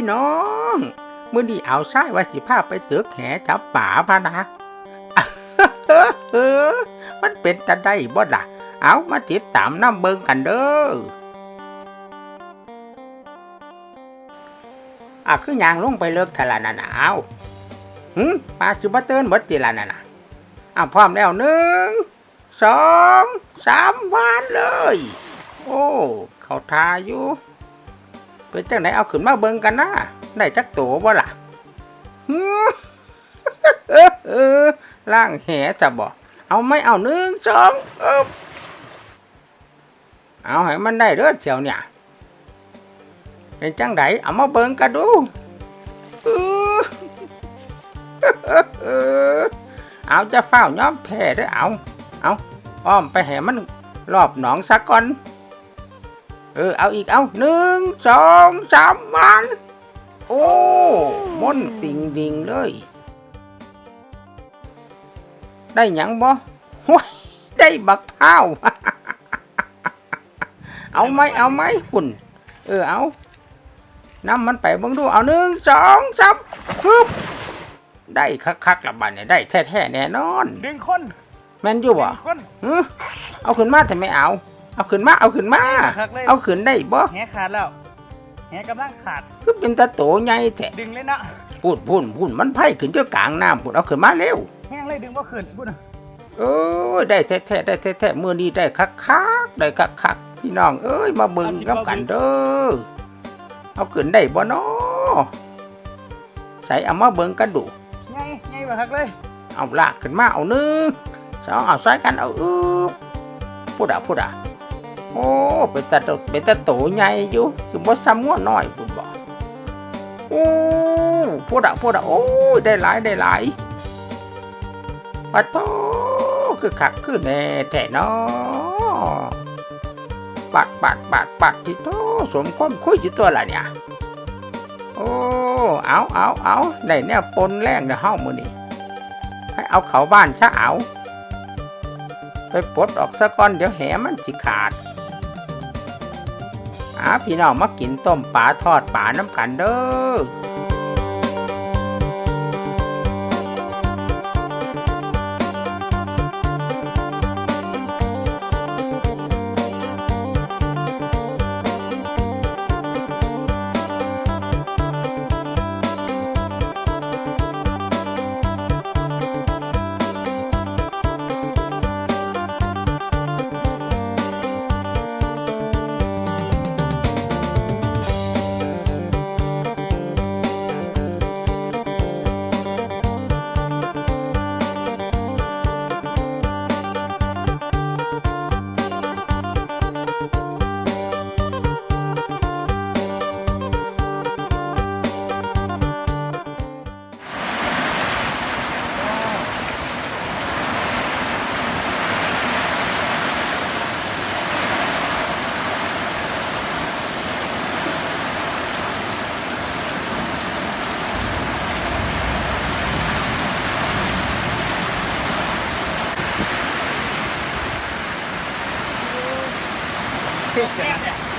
พี่น้องมื้อนี้เอาใช้ว่าสิพาพไปเตึกแหจับป่าพะนะเออมันเป็นตะได้บ่ล่ะ เอามาติดตามน้ำเบิงกันเด้ออะคือยางลงไปเลิกทะละนานะเอาหืมปลาสิบเตือนหมดติละนานะอะพร้อมแล้วหนึ่งสองสามวานเลย โอ้ เขาทาอยู่ เป็นจังไหนเอาขึ้นมาเบิงกันนะได้จักตัวบ่ล่ะล่างแหจะบอกเอาไม่เอาหนึ่งสองเอาให้มันได้เด้อเชียวเนี่ยเป็นจังไดเอามาเบิงกันดูเออเอาจะเฝ้าย้อมแพ้เด้อเอาเอาอ้อมไปแห่มันรอบหนองสักก่อน เออเอาอีกเอาหนึ่งสองสามมันโอ้มนต์ติงดิงเลย ได้หยังบ่ห้วยได้บักพร้าวเอาไหมเอาไหมคุณเออเอาน้ำมันไปเบิ่งดูเอาหนึ่งสองสามฮึบได้คักๆละบัดเนี่ยได้แท้ๆแน่นอนดึงคน แม่นอยู่ดึบ่งคนฮึเอาขึ้นมาแต่ไม่เอา เอาขึ้นมาเอาขึ้นมาคักเลย เอาขึ้นได้บ่แหขาดแล้วแหกำลังขาดคือเป็นตะโตใหญ่แท้ดึงเลยนะพูดพูดพูดมันไผ่ขึ้นเจ้ากลางน้ำพูดเอาขึ้นมาเร็ว แห้งเลยดึงว่าขึ้นพูดนะเอ้ยได้แท้ๆได้แท้ๆมื้อนี้ได้คักๆได้คักๆพี่น้องเอ้ยมาเบิ่งกับกันเด้อเอาขึ้นได้บ่น้อใส่เอามาเบิ่งกันดู ไงไงบ่คักเลยเอาลากขึ้นมาเอาหนึงสองเอาใส่กันเอาอึบพูดอะพูดอะ โอ้เป็นตะโตเป็นตะโตใหญ่อยู่คือบ่ซ้ำงัวน้อยพูดบ่โอ้พูดอะพูดอะโอ้ยได้หลายได้หลายปัดโตคือคักคือแน่แท้นาะปัดปัดปัดปัดที่โตสมความคุยอยู่ตัวละเนี่ยโอ้เอาเอาเอาได้แนวปนแรงเด้อเฮามือนี้ให้เอาเขาบ้านซะเอาไปปลดออกซะก่อนเดี๋ยวแหมันสิขาด หาพี่น้องมากินต้มปลาทอดปลาน้ำกันเด้อ やった!